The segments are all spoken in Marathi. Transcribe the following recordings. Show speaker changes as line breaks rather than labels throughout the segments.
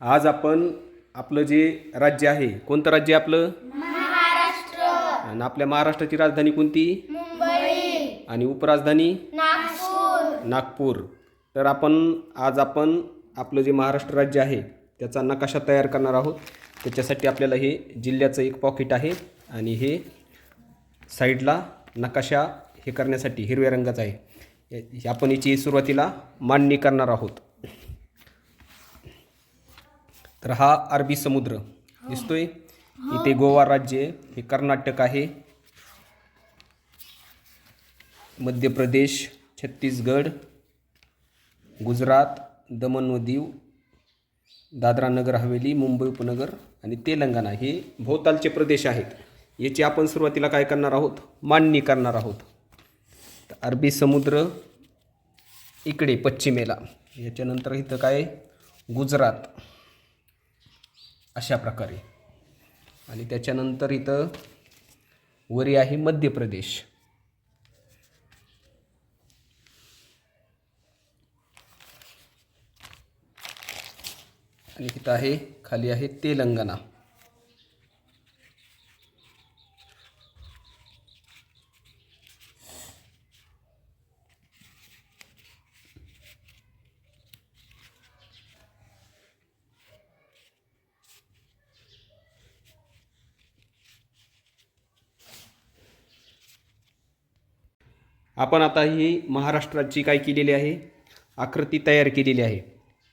आज आपण आपलं जे राज्य आहे कोणतं राज्य आपलं?
महाराष्ट्र.
आणि आपल्या महाराष्ट्राची राजधानी कोणती?
मुंबई.
आणि उपराजधानी?
नागपूर.
नागपूर. तर आपण आज आपण आपलं जे महाराष्ट्र राज्य आहे त्याचा नकाशा तयार करणार आहोत. त्याच्यासाठी आपल्याला हे जिल्ह्याचं एक पॉकेट आहे आणि हे साईडला नकाशा हे करण्यासाठी हिरव्या रंगाचा आहे. आपण याची सुरुवातीला मांडणी करणार आहोत. तर हा अरबी समुद्र. दिसतोय? इथे गोवा राज्य आहे. हे कर्नाटक आहे. मध्य प्रदेश छत्तीसगड गुजरात दमण व दीव दादरा नगर हवेली मुंबई उपनगर आणि तेलंगणा हे भोवतालचे प्रदेश आहेत. याची आपण सुरुवातीला काय करणार आहोत? मांडणी करणार आहोत. तर अरबी समुद्र इकडे पश्चिमेला. याच्यानंतर इथं काय गुजरात. अशा प्रकारे. आणि त्याच्यानंतर इथं वरी आहे मध्य प्रदेश आणि इथं आहे खाली आहे तेलंगणा. आपण आता ही महाराष्ट्राची काय केलेली आहे? आकृती तयार केलेली आहे.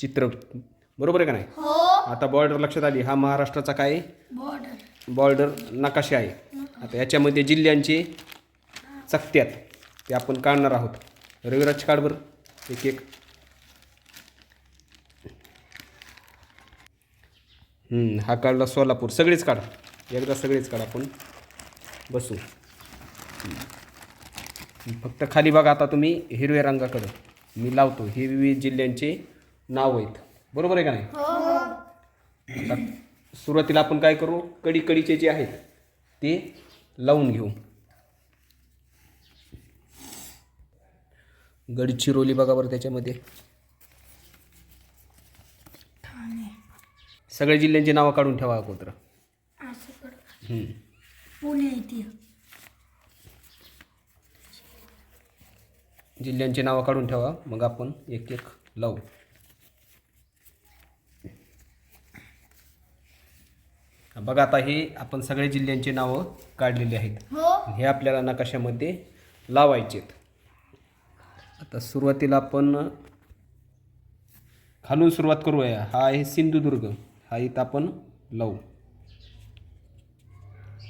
चित्र. बरोबर आहे का नाही?
हो.
आता बॉर्डर लक्षात आली. हा महाराष्ट्राचा काय? आहे?
बॉर्डर
नकाशे आहे. आता याच्यामध्ये जिल्ह्यांचे चकत्यात ते आपण काढणार आहोत. रविराज काढ बरं. एक एक. हा काढला सोलापूर. सगळेच काढ. एकदा सगळेच काढ आपण. बसू. फक्त खाली बघा आता तुम्ही हिरव्या रंगाकडं. मी लावतो. हे विविध जिल्ह्यांचे नाव आहेत. बरोबर आहे का नाही? आता सुरुवातीला आपण काय करू? कडी कडीचे जे आहेत ते लावून घेऊ. गडचिरोली बघा बरं त्याच्यामध्ये. सगळ्या जिल्ह्यांची नावं काढून ठेवा अगोदर.
पुणे
जिल्ह्यांची नावं काढून ठेवा. मग आपण एक एक लावू. बघा आता हे आपण सगळे जिल्ह्यांची नावं काढलेली आहेत.
हो.
हे आपल्याला नकाशामध्ये लावायचे आता सुरुवातीला आपण खालून सुरुवात करूया. हा आहे सिंधुदुर्ग. हा इथं आपण लावू.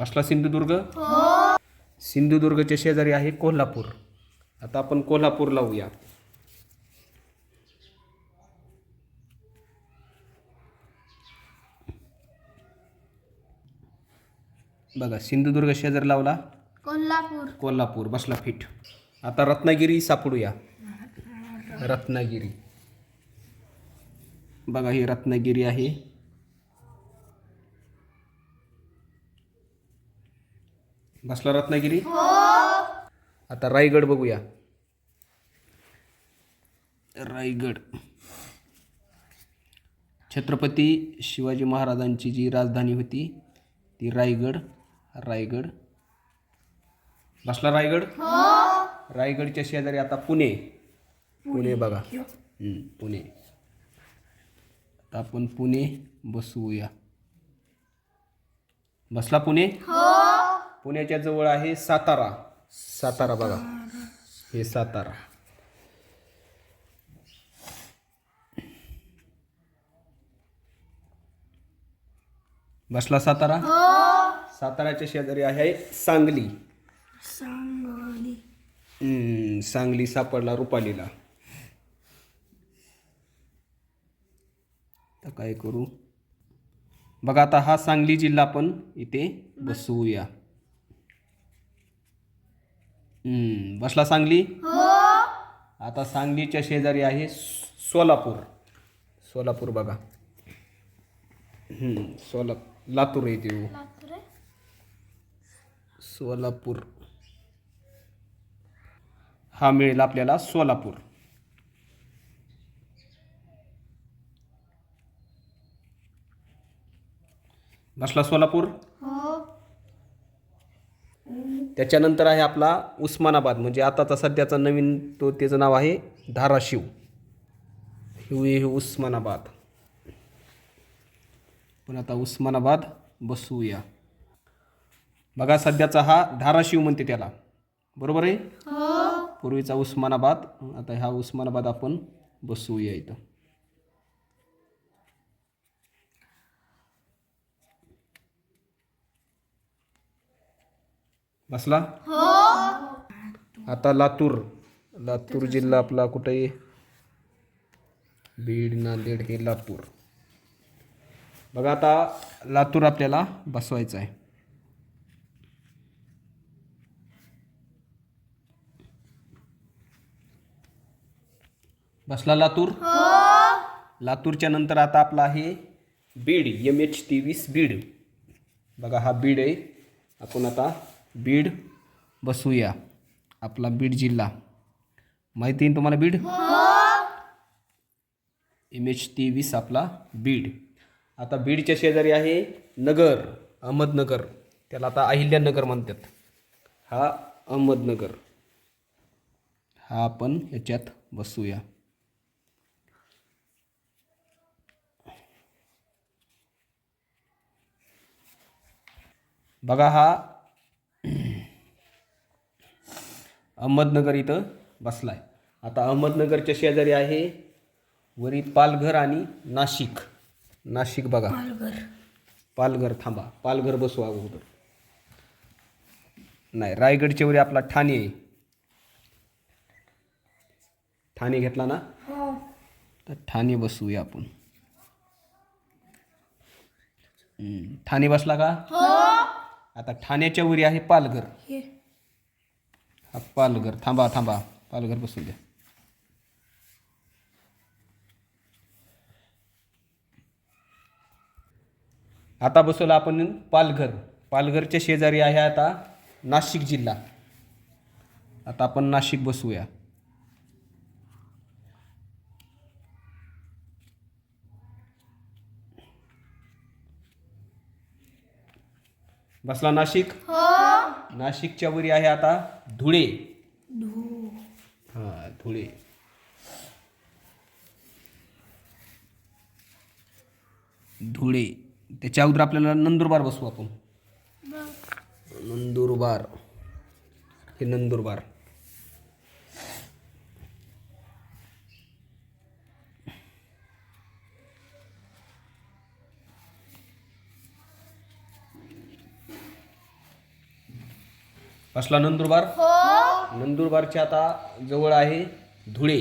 कसला सिंधुदुर्ग? सिंधुदुर्गच्या शेजारी आहे कोल्हापूर. आता आपण कोल्हापूर लावूया. बघा सिंधुदुर्ग शेजारी लावला.
कोल्हापूर.
कोल्हापूर बसला फिट. आता रत्नागिरी सापडूया. रत्नागिरी. बघा ही रत्नागिरी आहे. बसला रत्नागिरी? आता रायगड बघूया. रायगड. छत्रपती शिवाजी महाराजांची जी राजधानी होती ती रायगड रायगड. बसला रायगड? रायगडच्या शेजारी आता पुणे. पुणे बघा. हम्म, पुणे. आता आपण पुणे बसवूया. बसला पुणे? पुण्याच्या जवळ आहे सातारा. सातारा बघा. हे सातारा. बसला सातारा? साताऱ्याच्या शेजारी आहे सांगली.
सांगली.
हम्म, सांगली सापडला रुपालीला. तर काय करू? बघा आता हा सांगली जिल्हा आपण इथे बसवूया. हम्म, बसला सांगली? आता सांगलीच्या शेजारी आहे सो- सोलापूर. सोलापूर बघा. हम्म, सोला लातूर येते हो. सोलापूर. हा मिळेल आपल्याला सोलापूर. बसला सोलापूर?
हो.
त्याच्यानंतर आहे आपला उस्मानाबाद म्हणजे आताचा सध्याचा नवीन तो त्याचं नाव आहे धाराशिव. हे उस्मानाबाद. पण आता उस्मानाबाद बसूया. बघा सध्याचा हा धाराशिव म्हणते त्याला. बरोबर आहे? पूर्वीचा उस्मानाबाद आता हा उस्मानाबाद आपण बसवूया इथं. बसला? आता लातूर. लातूर जिल्हा आपला कुठे? आहे बीड नांदेड हे लातूर. बघा आता लातूर आपल्याला बसवायचं आहे. बसला लातूर? लातूरच्या नंतर आता आपला आहे बीड एम एच तेवीस बीड. बघा हा बीड आहे. आपण आता बीड बसूया आपला बीड जिल्हा. माहिती आहे ना तुम्हाला बीड? एम एच तेवीस आपला बीड. आता बीडच्या शेजारी आहे नगर अहमदनगर. त्याला आता अहिल्यानगर म्हणतात. हा अहमदनगर. हा आपण याच्यात बसूया. बघा हा अहमदनगर इथं बसलाय. आता अहमदनगरच्या शेजारी आहे वरी पालघर आणि नाशिक. नाशिक बघा.
पालघर.
पालघर थांबा. पालघर बसू अगोदर. नाही रायगडच्या वरी आपला ठाणे आहे. ठाणे घेतला ना?
हो.
तर ठाणे बसूया आपण. ठाणे बसला का? आता ठाण्याच्या वरी आहे पालघर.
हा
पालघर. थांबा थांबा. पालघर बसून द्या. आता बसवलं आपण पालघर. पालघरच्या शेजारी आहे आता नाशिक जिल्हा. आता आपण नाशिक बसूया. बसला नाशिक? नाशिकच्या वरी आहे आता धुळे.
धू
हां धुळे. धुळे. त्याच्या अगोदर आपल्याला नंदुरबार बसवू आपण. नंदुरबार. हे नंदुरबार. बसला नंदुरबार. नंदुरबारच्या आता जवळ आहे धुळे.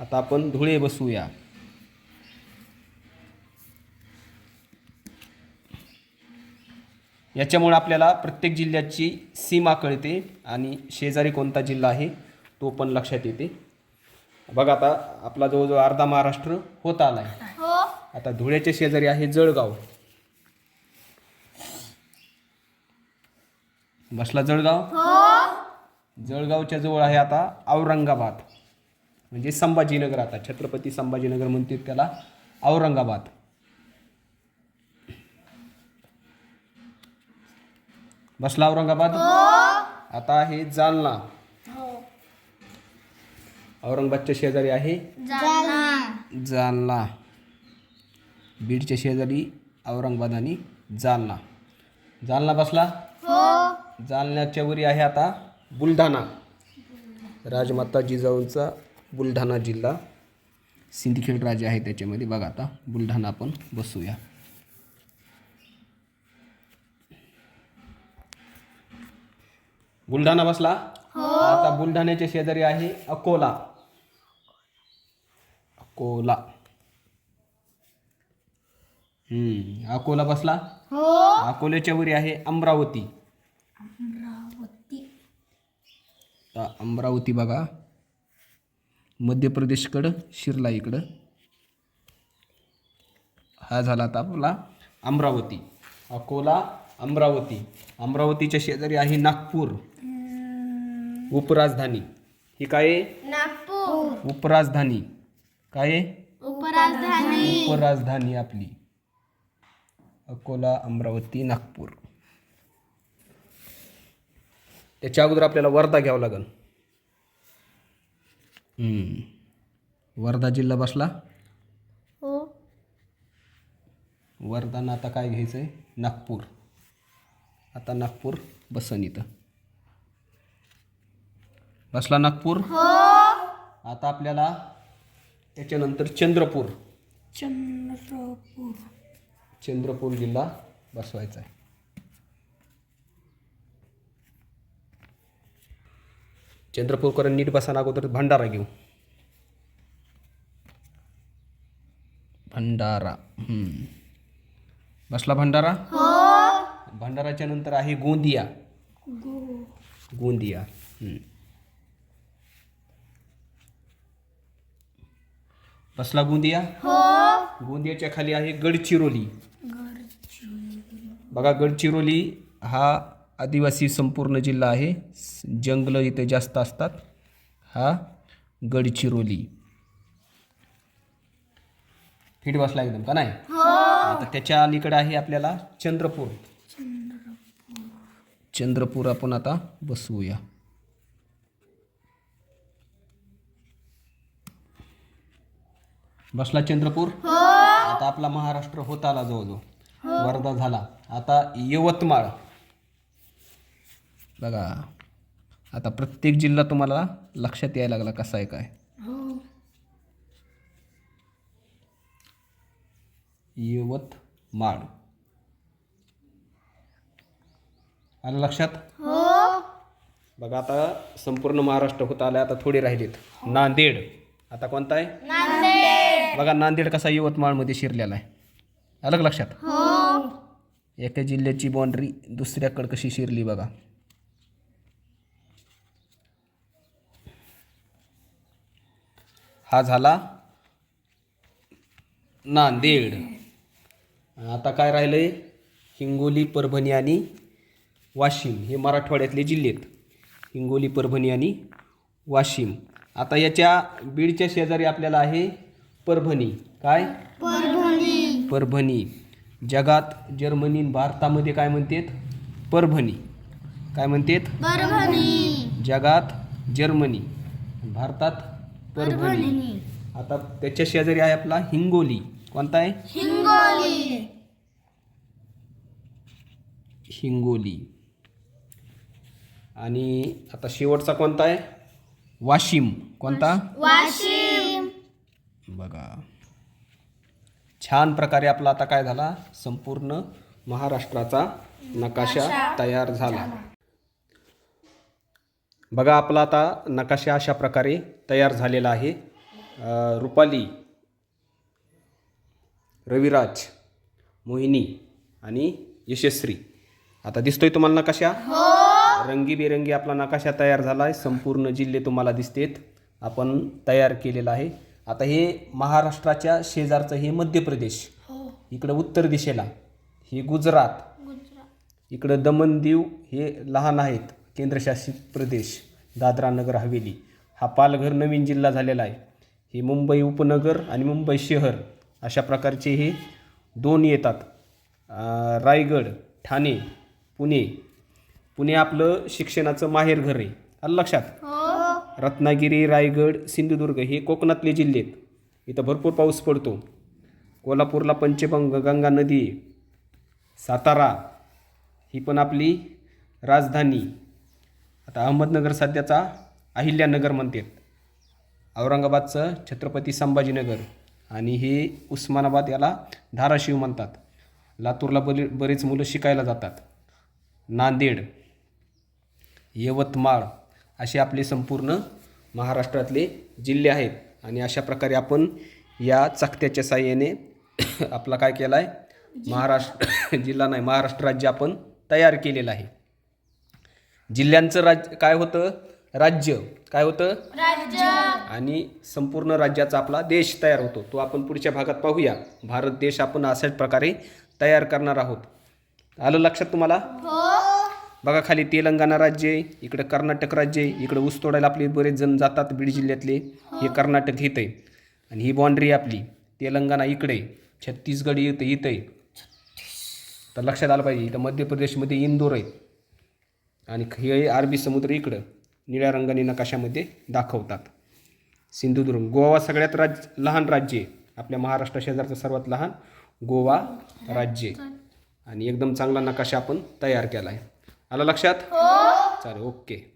आता आपण धुळे बसूया. याच्यामुळे आपल्याला प्रत्येक जिल्ह्याची सीमा कळते आणि शेजारी कोणता जिल्हा आहे तो पण लक्षात येते. बघा आता आपला जवळजवळ अर्धा महाराष्ट्र होत आला आहे
हो.
आता धुळ्याच्या शेजारी आहे जळगाव. बसला जळगाव? जळगावच्या जवळ आहे आता औरंगाबाद. म्हणजे संभाजीनगर आता छत्रपती संभाजीनगर म्हणतात त्याला औरंगाबाद. बसला औरंगाबाद? आता आहे जालना.
हो.
औरंगाबादच्या शेजारी आहे
जालना.
जालना. बीडच्या शेजारी औरंगाबाद आणि जालना. जालना बसला?
हो
जालन्याच्या वरी आहे आता बुलढाणा. राजमाता जिजाऊंचा बुलढाणा जिल्हा. सिंदखेड राजा आहे त्याच्यामध्ये. बघा आता बुलढाणा आपण बसूया. बुलढाणा बसला? आता बुलढाण्याच्या शेजारी आहे अकोला. अकोला. हम्म अकोला बसला?
हो.
अकोल्याच्या वरी आहे अमरावती.
अमरावती.
अमरावती बघा. मध्य प्रदेशकडं शिरला इकडं. हा झाला आता आपला अमरावती. अकोला अमरावती. अमरावतीच्या शेजारी आहे नागपूर. उपराजधानी. ही काय आहे?
नागपूर.
उपराजधानी. काय आहे?
उपराजधानी.
उपराजधानी आपली. अकोला अमरावती नागपूर. त्याच्या अगोदर आपल्याला वर्धा घ्यावं लागेल. वर्धा जिल्हा बसला.
हो.
वर्धानं आता काय घ्यायचं आहे नागपूर. आता नागपूर बसन इथं. बसला नागपूर? आता आपल्याला त्याच्यानंतर चंद्रपूर.
चंद्रपूर.
चंद्रपूर जिल्हा बसवायचा आहे चंद्रपूरकर नीट बसाना अगोदर भंडारा घेऊ. भंडारा हम्म. बसला भंडारा? भंडाराच्या नंतर आहे गोंदिया. गोंदिया हम्म. बसला गोंदिया? गोंदियाच्या खाली आहे गडचिरोली. बघा गडचिरोली हा आदिवासी संपूर्ण जिल्हा आहे. जंगलं इथे जास्त असतात. हा गडचिरोली. फिट बसला एकदम का नाही? आता त्याच्या अलीकडे आहे आपल्याला चंद्रपूर. चंद्रपूर आपण आता बसवूया. बसला चंद्रपूर? आता आपला महाराष्ट्र होत आला जवळजवळ. वर्धा झाला. आता यवतमाळ. बघा आता प्रत्येक जिल्हा तुम्हाला लक्षात यायला लागला कसा आहे काय. यवतमाळ आलं लक्षात? बघा आता संपूर्ण महाराष्ट्र होत आला आता थोडे राहिलेत. नांदेड. आता कोणता आहे? बघा नांदेड कसा यवतमाळमध्ये शिरलेला आहे. का लक्षात? एका जिल्ह्याची बाँड्री दुसऱ्याकडे कशी शिरली बघा. हा झाला नांदेड. आता काय राहिलंय? हिंगोली परभणी आणि वाशिम. हे मराठवाड्यातले जिल्हे आहेत. हिंगोली परभणी आणि वाशिम. आता याच्या बीडच्या शेजारी आपल्याला आहे परभणी. काय?
परभणी.
परभणी. जगात जर्मनी भारतामध्ये काय म्हणतात? परभणी. काय म्हणतात?
परभणी.
जगात जर्मनी. भारतात परभणी. आता त्याच्या शेजारी आहे आपला हिंगोली. कोणता आहे?
हिंगोली.
हिंगोली. आणि आता शेवटचा कोणता आहे? वाशिम. कोणता?
वाशिम.
बघा. छान प्रकारे आपला आता काय झाला? संपूर्ण महाराष्ट्राचा नकाशा तयार झाला. बघा आपला आता नकाशा अशा प्रकारे तयार झालेला आहे. रुपाली रविराज मोहिनी आणि यशस्वी आता दिसतोय तुम्हाला नकाशा? रंगीबेरंगी आपला नकाशा तयार झाला आहे संपूर्ण जिल्हे तुम्हाला दिसतेत. आपण तयार केलेला आहे. आता हे महाराष्ट्राच्या शेजारचं हे मध्य प्रदेश. इकडं उत्तर दिशेला. हे गुजरात. इकडं दमन दीव हे लहान आहेत. केंद्रशासित प्रदेश दादरा नगर हवेली. हा पालघर नवीन जिल्हा झालेला आहे. हे मुंबई उपनगर आणि मुंबई शहर अशा प्रकारचे हे दोन येतात. रायगड ठाणे पुणे. पुणे आपलं शिक्षणाचं माहेरघर आहे. आलं लक्षात? रत्नागिरी रायगड सिंधुदुर्ग हे कोकणातले जिल्हे आहेत. इथं भरपूर पाऊस पडतो. कोल्हापूरला पंचगंग गंगा नदी आहे. सातारा ही पण आपली राजधानी. आता अहमदनगर सध्याचा अहिल्यानगर म्हणतात औरंगाबादचं छत्रपती संभाजीनगर आणि हे उस्मानाबाद याला धाराशिव म्हणतात. लातूरला बरी बरीच मुलं शिकायला जातात. नांदेड यवतमाळ असे आपले संपूर्ण महाराष्ट्रातले जिल्हे आहेत आणि अशा प्रकारे आपण या चकत्याच्या साह्याने आपला काय केला आहे महाराष्ट्र जिल्हा नाही महाराष्ट्र राज्य आपण तयार केलेलं आहे. जिल्ह्यांचं राज्य काय होतं? राज्य. काय होतं?
राज्य.
आणि संपूर्ण राज्याचा आपला देश तयार होतो. तो आपण पुढच्या भागात पाहूया. भारत देश आपण अशाच प्रकारे तयार करणार आहोत. आलं लक्षात तुम्हाला?
हो.
बघा खाली तेलंगणा राज्य आहे इकडं कर्नाटक राज्य आहे इकडं ऊस तोडायला आपले बरेच जण जातात बीड जिल्ह्यातले. हे. कर्नाटक इथं आहे. आणि ही बाँड्री आपली. तेलंगणा इकडे आहे. छत्तीसगड इथं इथं आहे. तर लक्षात आलं पाहिजे इथं मध्य प्रदेशमध्ये इंदोर आहेत आणि हे अरबी समुद्र इकडं निळ्या रंगाने नकाशामध्ये दाखवतात. सिंधुदुर्ग गोवा सगळ्यात राज्य लहान राज्य आहे. आपल्या महाराष्ट्र शेजारचं सर्वात लहान गोवा राज्य आणि एकदम चांगला नकाशा आपण तयार केला आहे आलं लक्षात? चालेल ओके.